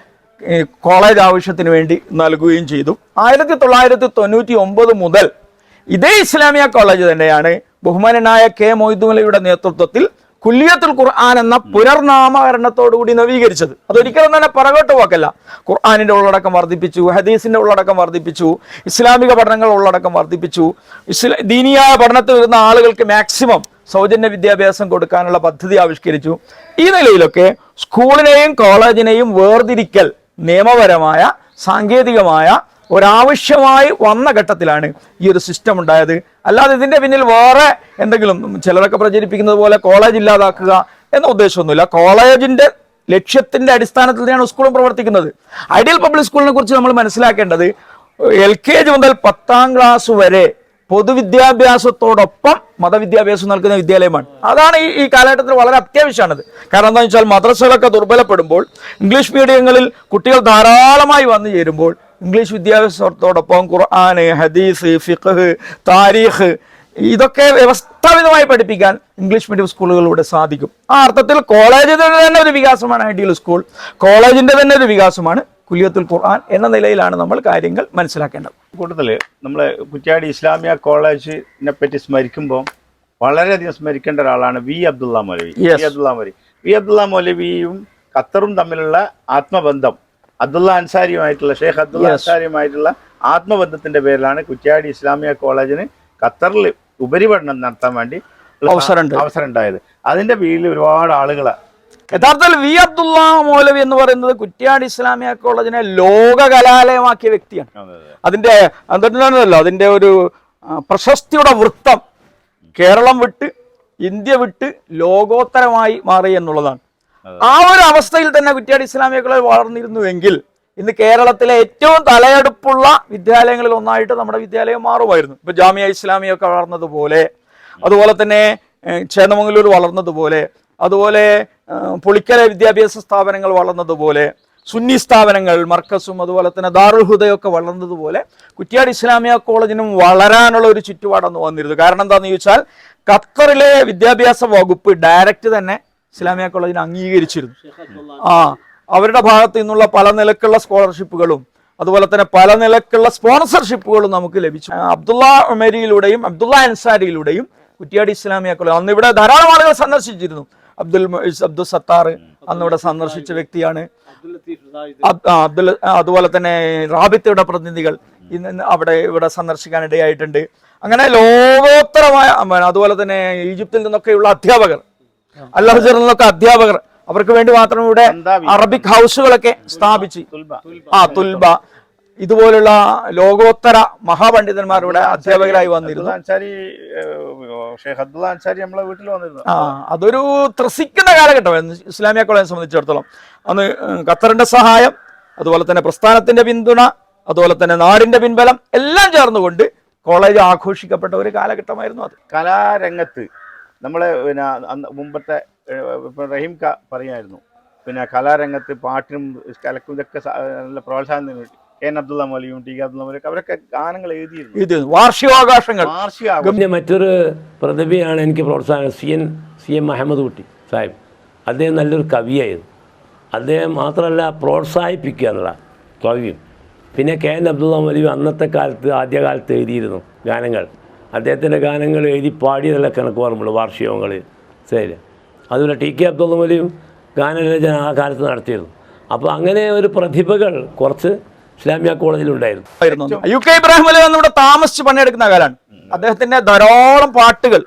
കോളേജ് ആവശ്യത്തിന് വേണ്ടി നൽകുകയും ചെയ്തു. ആയിരത്തി തൊള്ളായിരത്തി തൊണ്ണൂറ്റി ഒമ്പത് മുതൽ ഇതേ ഇസ്ലാമിയ കോളേജ് തന്നെയാണ് ബഹുമാനനായ കെ മൊയ്തുമലയുടെ നേതൃത്വത്തിൽ കുല്യത്തുൽ ഖുർആൻ എന്ന പുനർനാമകരണത്തോടുകൂടി നവീകരിച്ചത്. അതൊരിക്കലും തന്നെ പറകോട്ട് പോക്കല്ല. ഖുർആാനിന്റെ ഉള്ളടക്കം വർദ്ധിപ്പിച്ചു ഹദീസിന്റെ ഉള്ളടക്കം വർദ്ധിപ്പിച്ചു ഇസ്ലാമിക പഠനങ്ങൾ ഉള്ളടക്കം വർദ്ധിപ്പിച്ചു. ഇസ്ലാ ദീനിയായ പഠനത്തിൽ വരുന്ന ആളുകൾക്ക് മാക്സിമം സൗജന്യ വിദ്യാഭ്യാസം കൊടുക്കാനുള്ള പദ്ധതി ആവിഷ്കരിച്ചു. ഈ നിലയിലൊക്കെ സ്കൂളിനെയും കോളേജിനെയും വേർതിരിക്കൽ നിയമപരമായ സാങ്കേതികമായ ഒരാവശ്യമായി വന്ന ഘട്ടത്തിലാണ് ഈ ഒരു സിസ്റ്റം ഉണ്ടായത്. അല്ലാതെ ഇതിന്റെ പിന്നിൽ വേറെ എന്തെങ്കിലും ചിലരൊക്കെ പ്രചരിപ്പിക്കുന്നത് പോലെ കോളേജ് ഇല്ലാതാക്കുക എന്ന ഉദ്ദേശമൊന്നുമില്ല. കോളേജിന്റെ ലക്ഷ്യത്തിന്റെ അടിസ്ഥാനത്തിൽ തന്നെയാണ് സ്കൂളും പ്രവർത്തിക്കുന്നത്. ഐഡിയൽ പബ്ലിക് സ്കൂളിനെ കുറിച്ച് നമ്മൾ മനസ്സിലാക്കേണ്ടത് എൽ കെ ജി മുതൽ പത്താം ക്ലാസ് വരെ പൊതുവിദ്യാഭ്യാസത്തോടൊപ്പം മതവിദ്യാഭ്യാസം നൽകുന്ന വിദ്യാലയമാണ്. അതാണ് ഈ ഈ കാലഘട്ടത്തിൽ വളരെ അത്യാവശ്യമാണത്. കാരണം എന്താണെന്ന് വെച്ചാൽ മദ്രസകളൊക്കെ ദുർബലപ്പെടുമ്പോൾ ഇംഗ്ലീഷ് മീഡിയങ്ങളിൽ കുട്ടികൾ ധാരാളമായി വന്നു ചേരുമ്പോൾ ഇംഗ്ലീഷ് വിദ്യാഭ്യാസത്തോടൊപ്പം ഖുർആൻ ഹദീസ് ഫിഖ് താരീഖ് ഇതൊക്കെ വ്യവസ്ഥാപിതമായി പഠിപ്പിക്കാൻ ഇംഗ്ലീഷ് മീഡിയം സ്കൂളുകളിലൂടെ സാധിക്കും. ആ അർത്ഥത്തിൽ കോളേജിന്റെ തന്നെ ഒരു വികാസമാണ് ഐഡിയൽ സ്കൂൾ. കോളേജിന്റെ തന്നെ ഒരു വികാസമാണ് കുലിയത്തുൽ ഖുർആൻ എന്ന നിലയിലാണ് നമ്മൾ കാര്യങ്ങൾ മനസ്സിലാക്കേണ്ടത്. കൂട്ടത്തിൽ നമ്മൾ കുറ്റ്യാടി ഇസ്ലാമിയ കോളേജിനെ പറ്റി സ്മരിക്കുമ്പോൾ വളരെയധികം സ്മരിക്കേണ്ട ഒരാളാണ് V Abdulla Moulavi. V Abdulla Moulavi. V Abdulla മൗലവിയും ഖത്തറും തമ്മിലുള്ള ആത്മബന്ധം അബ്ദുള്ള അൻസാരിയുമായിട്ടുള്ള ഷെയ്ഖ് അബ്ദുള്ള. അൻസാരിയുമായിട്ടുള്ള ആത്മബന്ധത്തിന്റെ പേരിലാണ് കുറ്റ്യാടി ഇസ്ലാമിയ കോളേജിന് ഖത്തറിൽ ഉപരിപഠനം നടത്താൻ വേണ്ടി അവസരം. അവസരം ഉണ്ടായത് അതിന്റെ പേരിൽ ഒരുപാട് ആളുകളെ യഥാർത്ഥത്തിൽ വി അബ്ദുള്ള മൗലവി എന്ന് പറയുന്നത് കുറ്റ്യാടി ഇസ്ലാമിയ കോളേജിനെ ലോക കലാലയമാക്കിയ വ്യക്തിയാണ് അതിന്റെ എന്തുകൊണ്ടാണല്ലോ അതിന്റെ ഒരു പ്രശസ്തിയുടെ വൃത്തം കേരളം വിട്ട് ഇന്ത്യ വിട്ട് ലോകോത്തരമായി മാറി എന്നുള്ളതാണ്. ആ ഒരു അവസ്ഥയിൽ തന്നെ കുറ്റ്യാടി ഇസ്ലാമിയ കോളേജ് വളർന്നിരുന്നുവെങ്കിൽ ഇന്ന് കേരളത്തിലെ ഏറ്റവും തലയെടുപ്പുള്ള വിദ്യാലയങ്ങളിൽ ഒന്നായിട്ട് നമ്മുടെ വിദ്യാലയം മാറുമായിരുന്നു. ഇപ്പൊ ജാമിയ ഇസ്ലാമിയൊക്കെ വളർന്നതുപോലെ അതുപോലെ തന്നെ ചേന്നമംഗലൂർ വളർന്നതുപോലെ അതുപോലെ പൊളിക്കല വിദ്യാഭ്യാസ സ്ഥാപനങ്ങൾ വളർന്നതുപോലെ സുന്നി സ്ഥാപനങ്ങൾ മർക്കസും അതുപോലെ തന്നെ ദാറുൽ ഹുദയൊക്കെ വളർന്നതുപോലെ കുറ്റ്യാടി ഇസ്ലാമിയ കോളേജിനും വളരാനുള്ള ഒരു ചുറ്റുപാടൊന്ന് വന്നിരുന്നു. കാരണം എന്താണെന്ന് ചോദിച്ചാൽ ഖത്തറിലെ വിദ്യാഭ്യാസ വകുപ്പ് ഡയറക്റ്റ് തന്നെ ഇസ്ലാമിയ കോളേജിനെ അംഗീകരിച്ചിരുന്നു. ആ അവരുടെ ഭാഗത്തു നിന്നുള്ള പല നിലക്കുള്ള സ്കോളർഷിപ്പുകളും അതുപോലെ തന്നെ പല നിലക്കുള്ള സ്പോൺസർഷിപ്പുകളും നമുക്ക് ലഭിച്ചു. അബ്ദുള്ള ഉമേരിയിലൂടെയും അബ്ദുള്ള അൻസാരിയിലൂടെയും കുറ്റിയാടി ഇസ്ലാമിയ കോളേജ് അന്ന് ഇവിടെ ധാരാളം ആളുകൾ സന്ദർശിച്ചിരുന്നു. അബ്ദുൽ അബ്ദുൽ സത്താർ അന്ന് ഇവിടെ സന്ദർശിച്ച വ്യക്തിയാണ്. അബ്ദുൽ അതുപോലെ തന്നെ റാബിത്തയുടെ പ്രതിനിധികൾ ഇന്ന് ഇന്ന് അവിടെ ഇവിടെ സന്ദർശിക്കാനിടയായിട്ടുണ്ട്. അങ്ങനെ ലോകോത്തരമായ അതുപോലെ തന്നെ ഈജിപ്തിൽ നിന്നൊക്കെയുള്ള അധ്യാപകർ അല്ലഹജറിൽ നിന്നൊക്കെ അധ്യാപകർ അവർക്ക് വേണ്ടി മാത്രം ഇവിടെ അറബിക് ഹൗസുകളൊക്കെ സ്ഥാപിച്ച്. ആ തുൽബ. ഇതുപോലുള്ള ലോകോത്തര മഹാപണ്ഡിതന്മാരുടെ അധ്യാപകരായി വന്നിരുന്നു. അൻസാരി നമ്മളെ വീട്ടിൽ വന്നിരുന്നു. ആ അതൊരു ത്രസിക്കുന്ന കാലഘട്ടമായിരുന്നു ഇസ്ലാമിയ കോളേജിനെ സംബന്ധിച്ചിടത്തോളം. അന്ന് ഖത്തറിന്റെ സഹായം അതുപോലെ തന്നെ പ്രസ്ഥാനത്തിന്റെ പിന്തുണ അതുപോലെ തന്നെ നാടിന്റെ പിൻബലം എല്ലാം ചേർന്നുകൊണ്ട് കോളേജ് ആഘോഷിക്കപ്പെട്ട ഒരു കാലഘട്ടമായിരുന്നു അത്. കലാരംഗത്ത് നമ്മളെ പിന്നെ മുമ്പത്തെ റഹീം ക പറയായിരുന്നു. പിന്നെ കലാരംഗത്ത് പാട്ടിനും കലക്കും ഇതൊക്കെ നല്ല പ്രോത്സാഹനം എൻ അബ്ദുള്ള മൗലിയും ടി കെ അബ്ദുള്ള മൗലിയും അവരൊക്കെ ഗാനങ്ങൾ എഴുതിയിരുന്നു. ഇത് വാർഷിക. പിന്നെ മറ്റൊരു പ്രതിഭയാണ് എനിക്ക് പ്രോത്സാഹനം C N C M Ahmad Kutty Sahib. അദ്ദേഹം നല്ലൊരു കവിയായിരുന്നു. അദ്ദേഹം മാത്രമല്ല പ്രോത്സാഹിപ്പിക്കുക എന്നുള്ള കവിയും പിന്നെ കെ എൻ അബ്ദുള്ള മൗലവി അന്നത്തെ കാലത്ത് ആദ്യകാലത്ത് എഴുതിയിരുന്നു ഗാനങ്ങൾ. അദ്ദേഹത്തിന്റെ ഗാനങ്ങൾ എഴുതി പാടിയതല്ല കണക്ക് ഓർമ്മയുള്ളൂ വാർഷികങ്ങൾ ശരി. അതുപോലെ ടി കെ അബ്ദുള്ള മൗലിയും ഗാനരചന ആ കാലത്ത് നടത്തിയിരുന്നു. അപ്പോൾ അങ്ങനെ ഒരു പ്രതിഭകൾ കുറച്ച് ഇസ്ലാമിയ കോളേജിലുണ്ടായിരുന്നു. ഉണ്ടായിരുന്നു യു കെ ഇബ്രാഹിം അലി വന്ന് ഇവിടെ താമസിച്ച് പണിയെടുക്കുന്ന കാലാണ് അദ്ദേഹത്തിന്റെ ധാരാളം പാട്ടുകൾ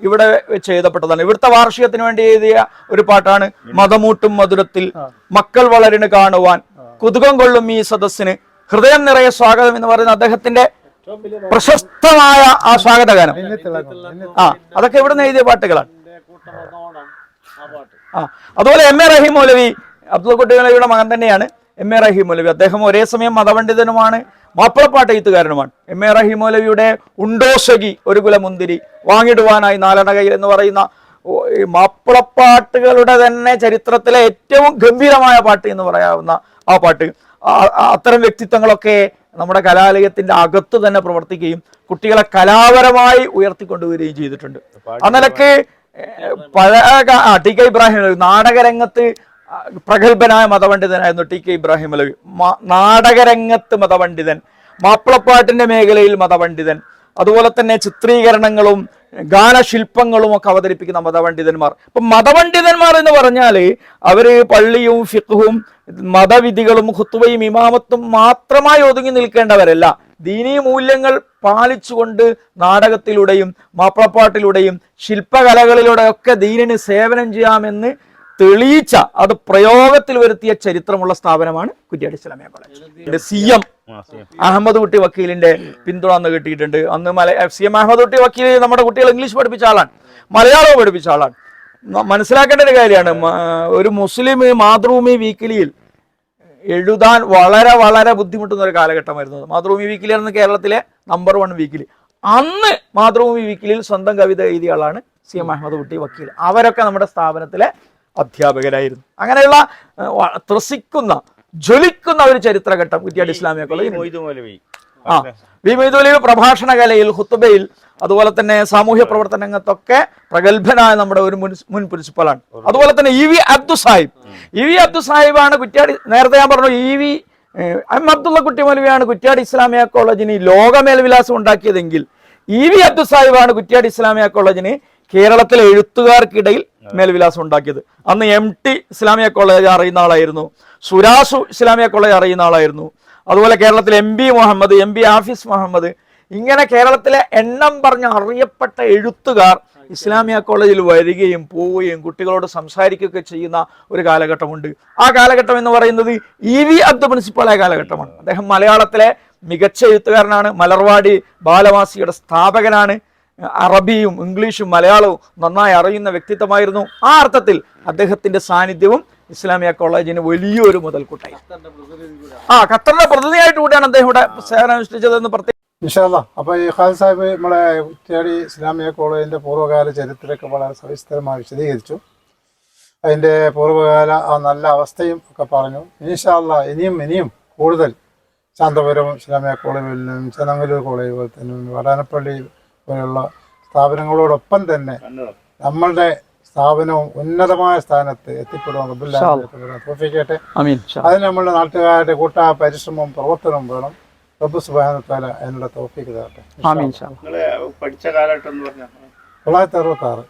ഇവിടെ ചെയ്തപ്പെട്ടതാണ് ഇവിടുത്തെ വാർഷികത്തിന് വേണ്ടി എഴുതിയ ഒരു പാട്ടാണ് മതമൂട്ടും മധുരത്തിൽ മക്കൾ വളരിന് കാണുവാൻ കുതുകം കൊള്ളും ഈ സദസ്സിന് ഹൃദയം നിറയെ സ്വാഗതം എന്ന് പറയുന്ന അദ്ദേഹത്തിന്റെ പ്രശസ്തമായ ആ സ്വാഗത ഗാനം ആ അതൊക്കെ ഇവിടെ നിന്ന് എഴുതിയ പാട്ടുകളാണ്. ആ അതുപോലെ എം എ റഹീം മൗലവി അബ്ദുൾ കുട്ടി മൗലവിയുടെ മകൻ തന്നെയാണ്. എം എ റഹീം മൗലവി അദ്ദേഹം ഒരേ സമയം മതപണ്ഡിതനുമാണ് മാപ്പിളപ്പാട്ട് എഴുത്തുകാരനുമാണ്. എം എ റഹീം മൗലവിയുടെ ഉണ്ടോസകി ഒരു കുലമുന്തിരി വാങ്ങിടുവാനായി നാലണകയിൽ എന്ന് പറയുന്ന മാപ്പിളപ്പാട്ടുകളുടെ തന്നെ ചരിത്രത്തിലെ ഏറ്റവും ഗംഭീരമായ പാട്ട് എന്ന് പറയാവുന്ന ആ പാട്ട്. അത്തരം വ്യക്തിത്വങ്ങളൊക്കെ നമ്മുടെ കലാലയത്തിന്റെ അകത്ത് തന്നെ പ്രവർത്തിക്കുകയും കുട്ടികളെ കലാപരമായി ഉയർത്തിക്കൊണ്ടുവരികയും ചെയ്തിട്ടുണ്ട്. ആ നിലയ്ക്ക് പഴയ ടി കെ ഇബ്രാഹിം നാടകരംഗത്ത് പ്രഗത്ഭനായ മതപണ്ഡിതനായിരുന്നു ടി കെ ഇബ്രാഹിം അലവി. നാടകരംഗത്ത് മതപണ്ഡിതൻ മാപ്പിളപ്പാട്ടിന്റെ മേഖലയിൽ മതപണ്ഡിതൻ അതുപോലെ തന്നെ ചിത്രീകരണങ്ങളും ഗാനശില്പങ്ങളും ഒക്കെ അവതരിപ്പിക്കുന്ന മതപണ്ഡിതന്മാർ. ഇപ്പം മതപണ്ഡിതന്മാർ എന്ന് പറഞ്ഞാൽ അവർ പള്ളിയും ഫിഖും മതവിധികളും ഹുത്തുവയും ഇമാമത്തും മാത്രമായി ഒതുങ്ങി നിൽക്കേണ്ടവരല്ല. ദീനീ മൂല്യങ്ങൾ പാലിച്ചുകൊണ്ട് നാടകത്തിലൂടെയും മാപ്പിളപ്പാട്ടിലൂടെയും ശില്പകലകളിലൂടെയൊക്കെ ദീനിന് സേവനം ചെയ്യാമെന്ന് തെളിയിച്ച അത് പ്രയോഗത്തിൽ വരുത്തിയ ചരിത്രമുള്ള സ്ഥാപനമാണ് Kuttiady Islamia college. C M Ahmad Kutty വക്കീലിന്റെ പിന്തുണ അന്ന് കിട്ടിയിട്ടുണ്ട്. അന്ന് മല സി എം അഹമ്മദ് കുട്ടി വക്കീൽ നമ്മുടെ കുട്ടികൾ ഇംഗ്ലീഷ് പഠിപ്പിച്ച ആളാണ്. മലയാളവും പഠിപ്പിച്ച ആളാണ്. മനസ്സിലാക്കേണ്ട ഒരു കാര്യമാണ് ഒരു മുസ്ലിം മാതൃഭൂമി വീക്കിലിയിൽ എഴുതാൻ വളരെ വളരെ ബുദ്ധിമുട്ടുന്ന ഒരു കാലഘട്ടമായിരുന്നു. മാതൃഭൂമി വീക്കിലി ആയിരുന്നു കേരളത്തിലെ നമ്പർ വൺ വീക്കിലി. അന്ന് മാതൃഭൂമി വീക്കിലിയിൽ സ്വന്തം കവിത എഴുതിയ ആളാണ് സി എം അഹമ്മദ് കുട്ടി വക്കീൽ അവരൊക്കെ നമ്മുടെ സ്ഥാപനത്തിലെ അധ്യാപകരായിരുന്നു അങ്ങനെയുള്ള ത്രസിക്കുന്ന ജ്വലിക്കുന്ന ഒരു ചരിത്രഘട്ടം കുറ്റിയാടി ഇസ്ലാമിയ കോളേജ് ആ വി മൊയ്തുലി പ്രഭാഷണ കലയിൽ ഹുത്തുബയിൽ അതുപോലെ തന്നെ സാമൂഹ്യ പ്രവർത്തന രംഗത്തൊക്കെ പ്രഗത്ഭനായ നമ്മുടെ ഒരു മുൻ മുൻ പ്രിൻസിപ്പലാണ് അതുപോലെ തന്നെ E V Abdu Sahib. E V Abdu സാഹിബാണ് Kuttiadi നേരത്തെ ഞാൻ പറഞ്ഞു ഇ വി എം അബ്ദുള്ള കുട്ടി മൗലവിയാണ് കുറ്റ്യാടി ഇസ്ലാമിയ കോളേജിന് ലോകമേൽവിലാസം ഉണ്ടാക്കിയതെങ്കിൽ ഇ വി അബ്ദു സാഹിബാണ് കുറ്റ്യാടി ഇസ്ലാമിയ കോളേജിന് കേരളത്തിലെ എഴുത്തുകാർക്കിടയിൽ മേൽവിലാസം ഉണ്ടാക്കിയത്. അന്ന് എം ടി ഇസ്ലാമിയ കോളേജ് അറിയുന്ന ആളായിരുന്നു. സുരാസു ഇസ്ലാമിയ കോളേജ് അറിയുന്ന ആളായിരുന്നു. അതുപോലെ കേരളത്തിലെ M B Muhammad M B ആഫിസ് Muhammad. ഇങ്ങനെ കേരളത്തിലെ എണ്ണം പറഞ്ഞ അറിയപ്പെട്ട എഴുത്തുകാർ ഇസ്ലാമിയ കോളേജിൽ വരികയും പോവുകയും കുട്ടികളോട് സംസാരിക്കുകയൊക്കെ ചെയ്യുന്ന ഒരു കാലഘട്ടമുണ്ട്. ആ കാലഘട്ടം എന്ന് പറയുന്നത് ഇ വി അബ്ദു പ്രിൻസിപ്പളായ കാലഘട്ടമാണ്. അദ്ദേഹം മലയാളത്തിലെ മികച്ച എഴുത്തുകാരനാണ്. മലർവാടി ബാലവാസിയുടെ സ്ഥാപകനാണ്. അറബിയും ഇംഗ്ലീഷും മലയാളവും നന്നായി അറിയുന്ന വ്യക്തിത്വമായിരുന്നു. ആ അർത്ഥത്തിൽ അദ്ദേഹത്തിന്റെ സാന്നിധ്യവും ഇസ്ലാമിയ കോളേജിന് വലിയൊരു മുതൽക്കൂട്ടായി. ആ ഖത്തറിന്റെ പ്രതിനിധിയായിട്ട് കൂടിയാണ് അദ്ദേഹം ഇവിടെ സേവനം അനുഷ്ഠിച്ചതെന്ന് പ്രത്യേകം അപ്പൊ അപ്പോൾ ഈ സാഹിബ് നമ്മളെ കുറ്റ്യാടി ഇസ്ലാമിയ കോളേജിന്റെ പൂർവകാല ചരിത്രമൊക്കെ വളരെ സവിസ്തരമായി വിശദീകരിച്ചു. അതിന്റെ പൂർവകാല ആ നല്ല അവസ്ഥയും ഒക്കെ പറഞ്ഞു. ഇൻഷാല്ല ഇനിയും ഇനിയും കൂടുതൽ ശാന്തപുരം ഇസ്ലാമിയ കോളേജിൽ നിന്നും ചെന്നങ്ങലൂർ കോളേജ് പോലെ തന്നെ വടാനപ്പള്ളി പോലെയുള്ള സ്ഥാപനങ്ങളോടൊപ്പം തന്നെ നമ്മളുടെ സ്ഥാപനവും ഉന്നതമായ സ്ഥാനത്ത് അമീൻ അതിന് നമ്മളുടെ നാട്ടുകാരുടെ കൂട്ടായ പരിശ്രമവും പ്രവർത്തനവും വേണം. റബ്ബു സുബാനത്താല അതിനുള്ള തോഫിക്ക് തരട്ടെ. പഠിച്ച കാലഘട്ടം തൊള്ളായിരത്തി അറുപത്തി ആറ്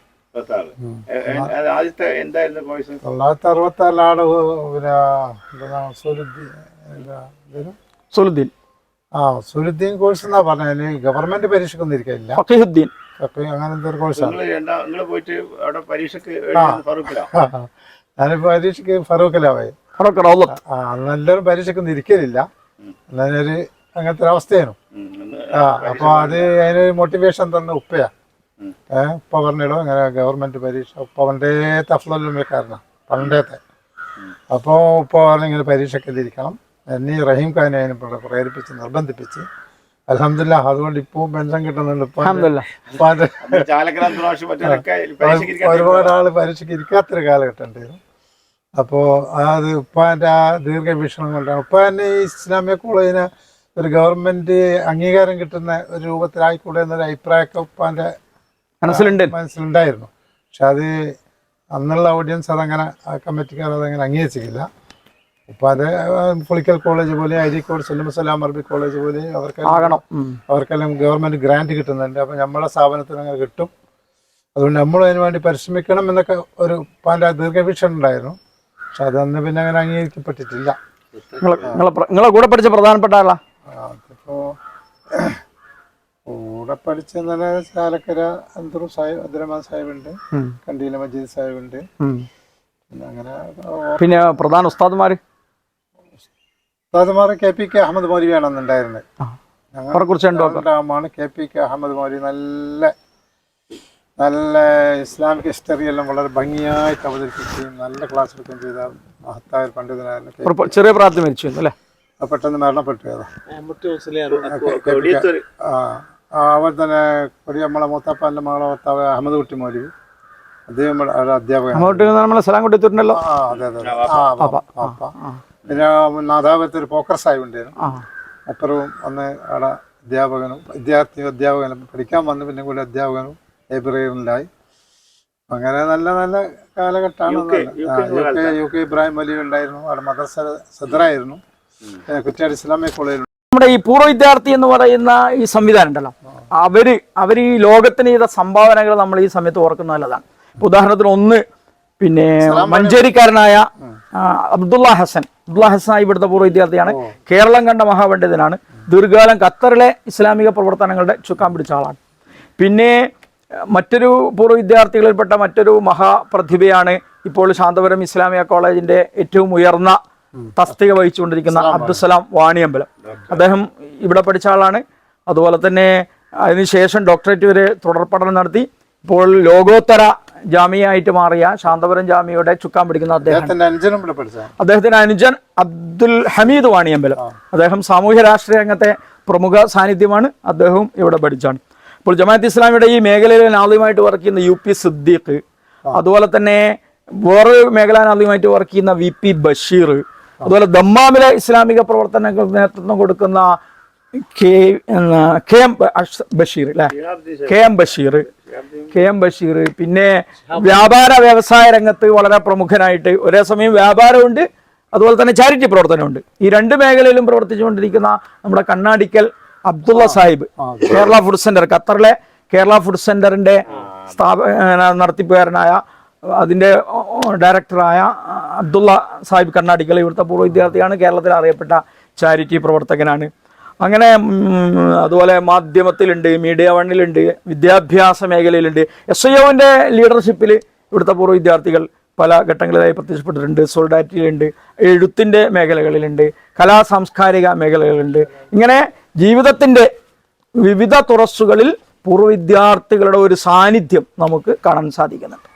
തൊള്ളായിരത്തി അറുപത്തി ആറിലാണ് പിന്നെ സുലുദ്ദീൻ സുലുദ്ദീൻ. ആ സുരുദ്ദീൻ കോഴ്സ് എന്നാ പറഞ്ഞാൽ ഗവൺമെന്റ് പരീക്ഷയ്ക്കൊന്നും ഇരിക്കില്ല ഫഖീഹുദ്ദീൻ. അങ്ങനെ എന്തൊരു കോഴ്സാണ് നിങ്ങൾ പോയിട്ട് അവിടെ പരീക്ഷക്ക് ഫറൂഖിലാ. ഞാനിപ്പോ പരീക്ഷയ്ക്ക് ഫറൂഖിലാവായി ഫറൂഖ് റൗലത്ത് ആ നല്ലൊരു പരീക്ഷയ്ക്കൊന്നും ഇരിക്കലില്ല. എന്നൊരു അങ്ങനത്തെ ഒരു അവസ്ഥയാണ്. ഒന്ന് ആ അപ്പൊ അത് അതിനൊരു മോട്ടിവേഷൻ തന്ന ഉപ്പയാ. ഏഹ് ഉപ്പ പറഞ്ഞിടും അങ്ങനെ ഗവൺമെന്റ് പരീക്ഷ ഉപ്പ പണ്ടേ തഫ്ലുമക്കാരനാണ് പണ്ടേത്തെ. അപ്പോൾ ഉപ്പ പറഞ്ഞ ഇങ്ങനെ പരീക്ഷയ്ക്ക് ഇരിക്കണം എന്നെ റഹീം ഖാനെ അതിനെ പ്ര- പ്രേരിപ്പിച്ച് നിർബന്ധിപ്പിച്ച്. അലഹമില്ല അതുകൊണ്ട് ഇപ്പോൾ പെൻഷൻ കിട്ടുന്നുണ്ട്. ഇപ്പൊ ഒരുപാട് ആൾ പരീക്ഷയ്ക്ക് ഇരിക്കാത്തൊരു കാലഘട്ടം ഉണ്ടായിരുന്നു അപ്പോ അത് ഉപ്പാന്റെ ആ ദീർഘവീക്ഷണം കൊണ്ടാണ്. ഉപ്പ തന്നെ ഈ ഇസ്ലാമിക കോളേജിന് ഒരു ഗവൺമെന്റ് അംഗീകാരം കിട്ടുന്ന ഒരു രൂപത്തിലായിക്കൂടെ എന്നൊരു അഭിപ്രായമൊക്കെ ഉപ്പാന്റെ മനസ്സിലുണ്ട്. മനസ്സിലുണ്ടായിരുന്നു. പക്ഷെ അത് അന്നുള്ള ഓഡിയൻസ് അതങ്ങനെ ആ കമ്മിറ്റിക്കാർ അതങ്ങനെ അംഗീകരിച്ചില്ല ഇപ്പം അത് പൊളിക്കൽ കോളേജ് പോലെ അരീക്കോട് സലാം അറബി കോളേജ് പോലെ അവർക്ക് ആകണം. അവർക്കെല്ലാം ഗവൺമെന്റ് ഗ്രാന്റ് കിട്ടുന്നുണ്ട്. അപ്പം നമ്മളെ സ്ഥാപനത്തിന് അങ്ങനെ കിട്ടും. അതുകൊണ്ട് നമ്മൾ അതിന് വേണ്ടി പരിശ്രമിക്കണം എന്നൊക്കെ ഒരു പാന്റെ ദീർഘവീക്ഷണം ഉണ്ടായിരുന്നു. പക്ഷെ അതന്ന് പിന്നെ അങ്ങനെ അംഗീകരിക്കപ്പെട്ടിട്ടില്ല. നിങ്ങളെ കൂടെ പഠിച്ച പ്രധാനപ്പെട്ട ആളാ? അതിപ്പോ കൂടെ പഠിച്ചെന്ന് പറഞ്ഞാൽ ചാലക്കര അന്തൂർ സാഹിബ് അബ്ദുറഹ്മാൻ സാഹിബുണ്ട്. കണ്ടീല മജീദ് സാഹിബുണ്ട്. ഉണ്ട് പിന്നെ അങ്ങനെ പിന്നെ പ്രധാന ഉസ്താദ്മാര്? ഉസ്താദുമാർ കെ പി കെ അഹമ്മദ് മൗലിയാണ് അന്നുണ്ടായിരുന്നത് രണ്ടാമാണ് കെ പി കെ അഹമ്മദ് മൗലി നല്ല നല്ല ഇസ്ലാമിക് ഹിസ്റ്ററി എല്ലാം വളരെ ഭംഗിയായിട്ട് അവതരിപ്പിക്കുകയും നല്ല ക്ലാസ് എടുക്കുകയും ചെയ്ത മഹത്തായ പണ്ഡിതനായിരുന്നു ഒരു ചെറിയ പ്രാർത്ഥന മരിച്ചു അല്ലേ? പെട്ടെന്ന് മരണപ്പെട്ടു അതുപോലെ തന്നെ കൊടിയ നമ്മളെ മൂത്താപ്പാന്റെ മകളെ ഭർത്താവ് അഹമ്മദ് കുട്ടി മൗലി അദ്ദേഹം അധ്യാപകൻ നമ്മളെ സ്ഥലം കൊടുത്തിട്ടുണ്ടല്ലോ ആ അതെ അതെ അതെ. ആ. പിന്നെ നാദാപത്ത് ഒരു പോക്കർ സാഹിബ് ഉണ്ടായിരുന്നു. അപ്പുറവും അന്ന് അവിടെ അധ്യാപകനും വിദ്യാർത്ഥി അധ്യാപകനും പഠിക്കാൻ വന്ന് പിന്നെ കൂടി അധ്യാപകനും ലൈബ്രറിയിലായി അങ്ങനെ നല്ല നല്ല കാലഘട്ടമാണ് യു കെ, ഇബ്രാഹിം അലി ഉണ്ടായിരുന്നു. അവിടെ മദ്രസ സദറായിരുന്നു. കുറ്റാടി ഇസ്ലാമിക് കോളേജിൽ നമ്മുടെ ഈ പൂർവ വിദ്യാർത്ഥി എന്ന് പറയുന്ന ഈ സംവിധാനം ഉണ്ടല്ലോ. അവർ അവർ ഈ ലോകത്തിന് ചെയ്ത സംഭാവനകൾ നമ്മൾ ഈ സമയത്ത് ഓർക്കുന്ന നല്ലതാണ്. ഉദാഹരണത്തിന് ഒന്ന് പിന്നെ മഞ്ചേരിക്കാരനായ അബ്ദുള്ള ഹസൻ. അബ്ദുള്ള ഹസൻ ഇവിടുത്തെ പൂർവ വിദ്യാർത്ഥിയാണ്. കേരളം കണ്ട മഹാപണ്ഡിതനാണ്. ദീർഘകാലം ഖത്തറിലെ ഇസ്ലാമിക പ്രവർത്തനങ്ങളുടെ ചുക്കാൻ പിടിച്ച ആളാണ്. പിന്നെ മറ്റൊരു പൂർവ വിദ്യാർത്ഥികളിൽപ്പെട്ട മറ്റൊരു മഹാപ്രതിഭയാണ് ഇപ്പോൾ ശാന്തപുരം ഇസ്ലാമിക കോളേജിന്റെ ഏറ്റവും ഉയർന്ന തസ്തിക വഹിച്ചുകൊണ്ടിരിക്കുന്ന അബ്ദുസലാം വാണിയമ്പലം. അദ്ദേഹം ഇവിടെ പഠിച്ച ആളാണ്. അതുപോലെ തന്നെ അതിനുശേഷം ഡോക്ടറേറ്റ് വരെ തുടർ പഠനം നടത്തി. ഇപ്പോൾ ലോകോത്തര ജാമ്യയായിട്ട് മാറിയ ശാന്തപുരം ജാമ്യയുടെ ചുക്കാൻ പിടിക്കുന്ന അദ്ദേഹം. അദ്ദേഹത്തിന്റെ അനുജൻ അബ്ദുൽ ഹമീദ് വാണിയമ്പലം. അദ്ദേഹം സാമൂഹ്യ രാഷ്ട്രീയ രംഗത്തെ പ്രമുഖ സാന്നിധ്യമാണ്. അദ്ദേഹവും ഇവിടെ പഠിച്ചാണ്. ഇപ്പോൾ ജമാഅത്ത് ഇസ്ലാമിയുടെ ഈ മേഖലയിൽ ആദ്യമായിട്ട് വർക്ക് ചെയ്യുന്ന യു പി സിദ്ദീഖ് അതുപോലെ തന്നെ വേറൊരു മേഖല ആദ്യമായിട്ട് വർക്ക് ചെയ്യുന്ന വി പി ബഷീർ അതുപോലെ ദമ്മാമിലെ ഇസ്ലാമിക പ്രവർത്തനങ്ങൾക്ക് നേതൃത്വം കൊടുക്കുന്ന കെ കെ എം ബഷീർ അല്ലെ? K M Basheer. K M Basheer. പിന്നെ വ്യാപാര വ്യവസായ രംഗത്ത് വളരെ പ്രമുഖനായിട്ട് ഒരേ സമയം വ്യാപാരമുണ്ട് അതുപോലെ തന്നെ ചാരിറ്റി പ്രവർത്തനമുണ്ട്. ഈ രണ്ട് മേഖലയിലും പ്രവർത്തിച്ചുകൊണ്ടിരിക്കുന്ന നമ്മുടെ കണ്ണാടിക്കൽ അബ്ദുള്ള സാഹിബ് കേരള ഫുഡ് സെന്റർ ഖത്തറിലെ കേരള ഫുഡ് സെന്ററിന്റെ സ്ഥാപ നടത്തിപ്പുകാരനായ അതിന്റെ ഡയറക്ടറായ അബ്ദുള്ള സാഹിബ് കണ്ണാടിക്കൽ ഇവിടുത്തെ പൂർവ വിദ്യാർത്ഥിയാണ് കേരളത്തിൽ അറിയപ്പെട്ട ചാരിറ്റി പ്രവർത്തകനാണ്. അങ്ങനെ അതുപോലെ മാധ്യമത്തിലുണ്ട് മീഡിയ വണ്ണിലുണ്ട് വിദ്യാഭ്യാസ മേഖലയിലുണ്ട്. എസ് ഐ ഒവിന്റെ ലീഡർഷിപ്പിൽ ഇവിടുത്തെ പൂർവ വിദ്യാർത്ഥികൾ പല ഘട്ടങ്ങളിലായി പ്രത്യക്ഷപ്പെട്ടിട്ടുണ്ട്. സോളിഡാരിറ്റിയിലുണ്ട് എഴുത്തിന്റെ മേഖലകളിലുണ്ട് കലാ സാംസ്കാരിക മേഖലകളിലുണ്ട്. ഇങ്ങനെ ജീവിതത്തിന്റെ വിവിധ തുറസ്സുകളിൽ പൂർവ വിദ്യാർത്ഥികളുടെ ഒരു സാന്നിധ്യം നമുക്ക് കാണാൻ സാധിക്കുന്നുണ്ട്.